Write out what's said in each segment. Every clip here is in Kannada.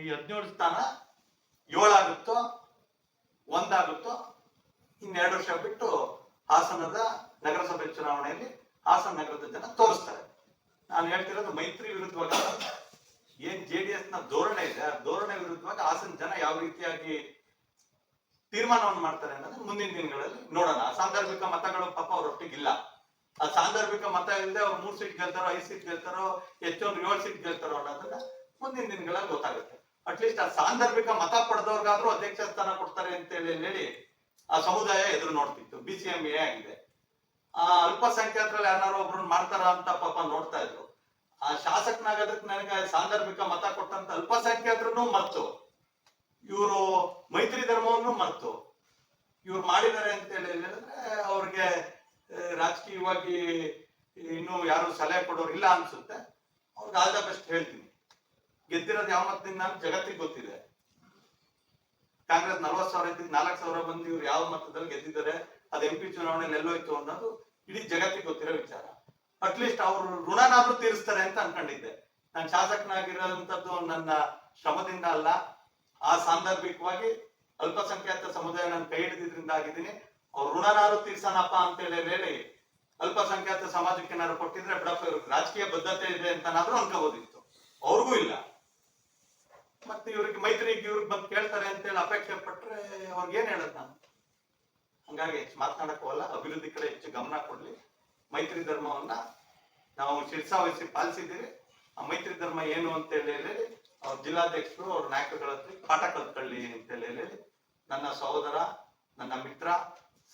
ಈ ಹದಿನೇಳು ಸ್ಥಾನ ಏಳಾಗುತ್ತೋ, ಒಂದಾಗುತ್ತೋ, ಇನ್ನೆರಡು ವರ್ಷ ಬಿಟ್ಟು ಹಾಸನದ ನಗರಸಭೆ ಚುನಾವಣೆಯಲ್ಲಿ ಹಾಸನ ನಗರದ ಜನ ತೋರಿಸ್ತಾರೆ. ನಾನು ಹೇಳ್ತಿರೋದು ಮೈತ್ರಿ ವಿರುದ್ಧವಾಗಿ. ಏನ್ ಜೆ ಡಿ ಎಸ್ನ ಧೋರಣೆ ಇದೆ, ಆ ಧೋರಣೆ ವಿರುದ್ಧವಾಗಿ ಹಾಸನ ಜನ ಯಾವ ರೀತಿಯಾಗಿ ತೀರ್ಮಾನವನ್ನು ಮಾಡ್ತಾರೆ ಅನ್ನೋದು ಮುಂದಿನ ದಿನಗಳಲ್ಲಿ ನೋಡೋಣ. ಸಾಂದರ್ಭಿಕ ಮತಗಳು ಪಾಪ ಅವ್ರೊಟ್ಟಿಗಿಲ್ಲ. ಆ ಸಾಂದರ್ಭಿಕ ಮತ ಇಲ್ಲದೆ ಅವ್ರು ಮೂರ್ ಸೀಟ್ ಗೆಲ್ತಾರೋ, ಐದು ಸೀಟ್ ಗೆಲ್ತಾರೋ ಹೆಚ್ಚೊಂದು ಏಳು ಸೀಟ್ ಗೆಲ್ತಾರೋ ಅನ್ನೋದನ್ನ ಮುಂದಿನ ದಿನಗಳಲ್ಲಿ ಗೊತ್ತಾಗುತ್ತೆ. ಅಟ್ಲೀಸ್ಟ್ ಆ ಸಾಂದರ್ಭಿಕ ಮತ ಪಡೆದವ್ರಿಗಾದ್ರೂ ಅಧ್ಯಕ್ಷ ಸ್ಥಾನ ಕೊಡ್ತಾರೆ ಅಂತ ಹೇಳಿ ಆ ಸಮುದಾಯ ಎದುರು ನೋಡ್ತಿತ್ತು. ಬಿ ಸಿ ಎಂ ಎ ಆಗಿದೆ. ಆ ಅಲ್ಪಸಂಖ್ಯಾತರಲ್ಲಿ ಯಾರು ಒಬ್ರು ಮಾಡ್ತಾರ ಅಂತ ಪಾಪ ನೋಡ್ತಾ ಇದ್ರು. ಆ ಶಾಸಕನಾಗೋದಕ್ಕೆ ನನಗೆ ಸಾಂದರ್ಭಿಕ ಮತ ಕೊಟ್ಟಂತ ಅಲ್ಪಸಂಖ್ಯಾತರನ್ನು ಮತ್ತು ಇವರು ಮೈತ್ರಿ ಧರ್ಮವನ್ನು ಮತ್ತು ಇವ್ರು ಮಾಡಿದ್ದಾರೆ ಅಂತ ಹೇಳಿ ಹೇಳಿದ್ರೆ ಅವ್ರಿಗೆ ರಾಜಕೀಯವಾಗಿ ಇನ್ನು ಯಾರು ಸಲಹೆ ಕೊಡೋರು ಇಲ್ಲ ಅನ್ಸುತ್ತೆ. ಅವ್ರಿಗೆ ಆದ ಬೆಸ್ಟ್ ಹೇಳ್ತೀನಿ. ಗೆದ್ದಿರೋದು ಯಾವ ಮತದಿಂದ ಜಗತ್ತಿಗೆ ಗೊತ್ತಿದೆ. ಕಾಂಗ್ರೆಸ್ ನಲ್ವತ್ ಸಾವಿರ ಇದ್ದಿದ್ದು ನಾಲ್ಕು ಸಾವಿರ ಬಂದು ಇವ್ರು ಯಾವ ಮತದಲ್ಲಿ ಗೆದ್ದಿದ್ದಾರೆ, ಅದು ಎಂ ಪಿ ಚುನಾವಣೆಯಲ್ಲಿ ಎಲ್ಲೋಯ್ತು ಅನ್ನೋದು ಇಡೀ ಜಗತ್ತಿಗೆ ಗೊತ್ತಿರೋ ವಿಚಾರ. ಅಟ್ಲೀಸ್ಟ್ ಅವರು ಋಣನಾದ್ರೂ ತೀರಿಸ್ತಾರೆ ಅಂತ ಅನ್ಕೊಂಡಿದ್ದೆ. ನಾನು ಶಾಸಕನಾಗಿರೋಂಥದ್ದು ನನ್ನ ಶ್ರಮದಿಂದ ಅಲ್ಲ, ಆ ಸಾಂದರ್ಭಿಕವಾಗಿ ಅಲ್ಪಸಂಖ್ಯಾತ ಸಮುದಾಯ ನಾನು ಕೈ ಹಿಡಿದ್ರಿಂದ ಆಗಿದ್ದೀನಿ. ಅವ್ರು ಋಣನಾದ್ರೂ ತೀರ್ಸೋಣಪ್ಪ ಅಂತ ಹೇಳಿ ಅಲ್ಪಸಂಖ್ಯಾತ ಸಮಾಜಕ್ಕೆ ಏನಾದ್ರು ಕೊಟ್ಟಿದ್ರೆ ಬಿಡಪ್ಪ, ಇವ್ರಿಗೆ ರಾಜಕೀಯ ಬದ್ಧತೆ ಇದೆ ಅಂತನಾದ್ರೂ ಅನ್ಕೋಬೋದಿತ್ತು. ಅವ್ರಿಗೂ ಇಲ್ಲ. ಮತ್ತೆ ಇವ್ರಿಗೆ ಮೈತ್ರಿಗೆ ಇವ್ರಿಗೆ ಬಂದು ಕೇಳ್ತಾರೆ ಅಂತ ಹೇಳಿ ಅಪೇಕ್ಷೆ ಪಟ್ರೆ ಅವ್ರಿಗೆ ಏನ್ ಹೇಳದ್ ನಾನು? ಹಂಗಾಗಿ ಹೆಚ್ಚು ಮಾತನಾಡಕ್ ಹೋಗಲ್ಲ ಅಭಿವೃದ್ಧಿ ಕಡೆ ಹೆಚ್ಚು ಗಮನ ಕೊಡ್ಲಿ. ಮೈತ್ರಿ ಧರ್ಮವನ್ನ ನಾವು ಶಿರ್ಸಾವಹಿಸಿ ಪಾಲಿಸಿದ್ದೀವಿ. ಆ ಮೈತ್ರಿ ಧರ್ಮ ಏನು ಅಂತ ಹೇಳಿ ಹೇಳಿ ಅವ್ರ ಜಿಲ್ಲಾಧ್ಯಕ್ಷರು ಅವ್ರ ನಾಯಕರುಗಳ ಹತ್ರ ಪಾಠ ಕಲ್ತ್ಕೊಳ್ಳಿ ಅಂತ ಹೇಳಿ ಹೇಳಿ ನನ್ನ ಸಹೋದರ ನನ್ನ ಮಿತ್ರ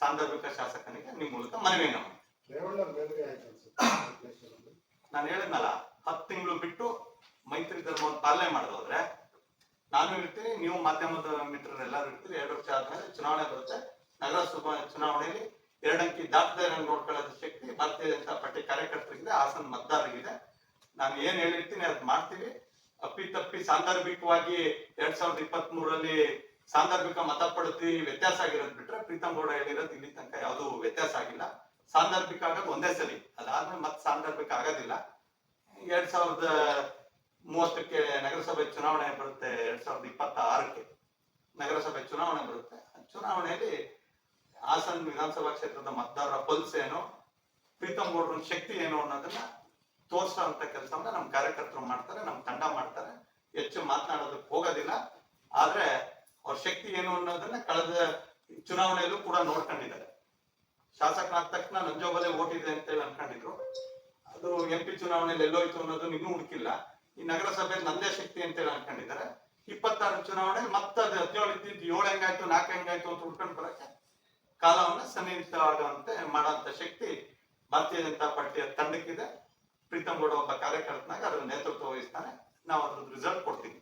ಸಾಂದರ್ಭಿಕ ಶಾಸಕನಿಗೆ ನಿಮ್ಮ ಮೂಲಕ ಮನವಿ ನಮ್ಮ ನಾನು ಹೇಳಿದ್ನಲ್ಲ ಹತ್ತು ತಿಂಗಳು ಬಿಟ್ಟು ಮೈತ್ರಿ ಧರ್ಮವನ್ನು ಪಾಲನೆ ಮಾಡೋದ್ರೆ ನಾನು ಇರ್ತೀನಿ ನೀವು ಮಾಧ್ಯಮದ ಮಿತ್ರರು ಎಲ್ಲರೂ ಇರ್ತೀರಿ, ಎರಡು ವರ್ಷ ಆದ್ಮೇಲೆ ಚುನಾವಣೆ ಬರುತ್ತೆ. ನಗರಸಭಾ ಚುನಾವಣೆಯಲ್ಲಿ ಎರಡಂಕಿ ದಾಖಲೆ ನೋಡ್ಕೊಳ್ಳೋದು ಶಕ್ತಿ. ಭಾರತೀಯ ಜನತಾ ಪಾರ್ಟಿ ಕಾರ್ಯಕರ್ತರಿಗಿದೆ, ಹಾಸನ ಮತದಾರರಿಗಿದೆ. ನಾನು ಏನ್ ಹೇಳಿರ್ತೀನಿ ಅದ್ ಮಾಡ್ತೀವಿ. ಅಪ್ಪಿತಪ್ಪಿ ಸಾಂದರ್ಭಿಕವಾಗಿ ಎರಡ್ ಸಾವಿರದ ಇಪ್ಪತ್ತ್ ಮೂರಲ್ಲಿ ಸಾಂದರ್ಭಿಕ ಮತ ಪಡೆದಿ ವ್ಯತ್ಯಾಸ ಆಗಿರೋದು ಬಿಟ್ರೆ ಪ್ರೀತಮ್ ಗೌಡ ಹೇಳಿರೋದು ಇಲ್ಲಿ ತನಕ ಯಾವುದು ವ್ಯತ್ಯಾಸ ಆಗಿಲ್ಲ. ಸಾಂದರ್ಭಿಕ ಆಗೋದು ಒಂದೇ ಸರಿ ಅದಾದ್ಮೇಲೆ ಮತ್ ಸಾಂದರ್ಭಿಕ ಆಗೋದಿಲ್ಲ. ಎರಡ್ ಸಾವಿರದ ಮೂವತ್ತಕ್ಕೆ ನಗರಸಭೆ ಚುನಾವಣೆ ಬರುತ್ತೆ ಎರಡ್ ಸಾವಿರದ ಇಪ್ಪತ್ತ ಆರಕ್ಕೆ ನಗರಸಭೆ ಚುನಾವಣೆ ಬರುತ್ತೆ. ಚುನಾವಣೆಯಲ್ಲಿ ಹಾಸನ ವಿಧಾನಸಭಾ ಕ್ಷೇತ್ರದ ಮತದಾರರ ಪಲ್ಸ್ ಏನು, ಪ್ರೀತಮ್ ಗೌಡ್ರ ಶಕ್ತಿ ಏನು ಅನ್ನೋದನ್ನ ತೋರಿಸುವಂತ ಕೆಲಸವನ್ನ ನಮ್ಮ ಕಾರ್ಯಕರ್ತರು ಮಾಡ್ತಾರೆ ನಮ್ಮ ತಂಡ ಮಾಡ್ತಾರೆ. ಹೆಚ್ಚು ಮಾತನಾಡೋದಕ್ಕೆ ಹೋಗೋದಿಲ್ಲ. ಆದ್ರೆ ಅವ್ರ ಶಕ್ತಿ ಏನು ಅನ್ನೋದನ್ನ ಕಳೆದ ಚುನಾವಣೆಯಲ್ಲೂ ಕೂಡ ನೋಡ್ಕೊಂಡಿದ್ದಾರೆ. ಶಾಸಕನಾದ ತಕ್ಷಣ ನಂಜೋಬಲೆ ಓಟ್ ಇದೆ ಅಂತ ಹೇಳಿ ಅನ್ಕೊಂಡಿದ್ರು. ಅದು ಎಂ ಪಿ ಚುನಾವಣೆಯಲ್ಲಿ ಎಲ್ಲೋಯ್ತು ಅನ್ನೋದು ಇನ್ನೂ ಹುಡುಕಿಲ್ಲ. ಈ ನಗರಸಭೆ ನಂದೇ ಶಕ್ತಿ ಅಂತೇಳಿ ಅನ್ಕೊಂಡಿದ್ದಾರೆ. ಇಪ್ಪತ್ತಾರು ಚುನಾವಣೆ ಅದು ಹದಿನೇಳು ಇದ್ದಿದ್ದು ಏಳು ಹೆಂಗಾಯ್ತು, ನಾಲ್ಕು ಹೆಂಗಾಯ್ತು ಅಂತ ಹುಡ್ಕೊಂಡು ಬರಕ್ಕೆ ಕಾಲವನ್ನು ಸನ್ನಿಹಿತವಾಗುವಂತೆ ಮಾಡುವಂತ ಶಕ್ತಿ ಭಾರತೀಯ ಜನತಾ ಪಾರ್ಟಿಯ ತಂಡಕ್ಕಿದೆ. ಪ್ರೀತಮ್ ಗೌಡ ಒಬ್ಬ ಕಾರ್ಯಕರ್ತನಾಗ ಅದರ ನೇತೃತ್ವ ವಹಿಸ್ತಾನೆ. ನಾವು ಅದ್ರ ರಿಸಲ್ಟ್ ಕೊಡ್ತೀವಿ.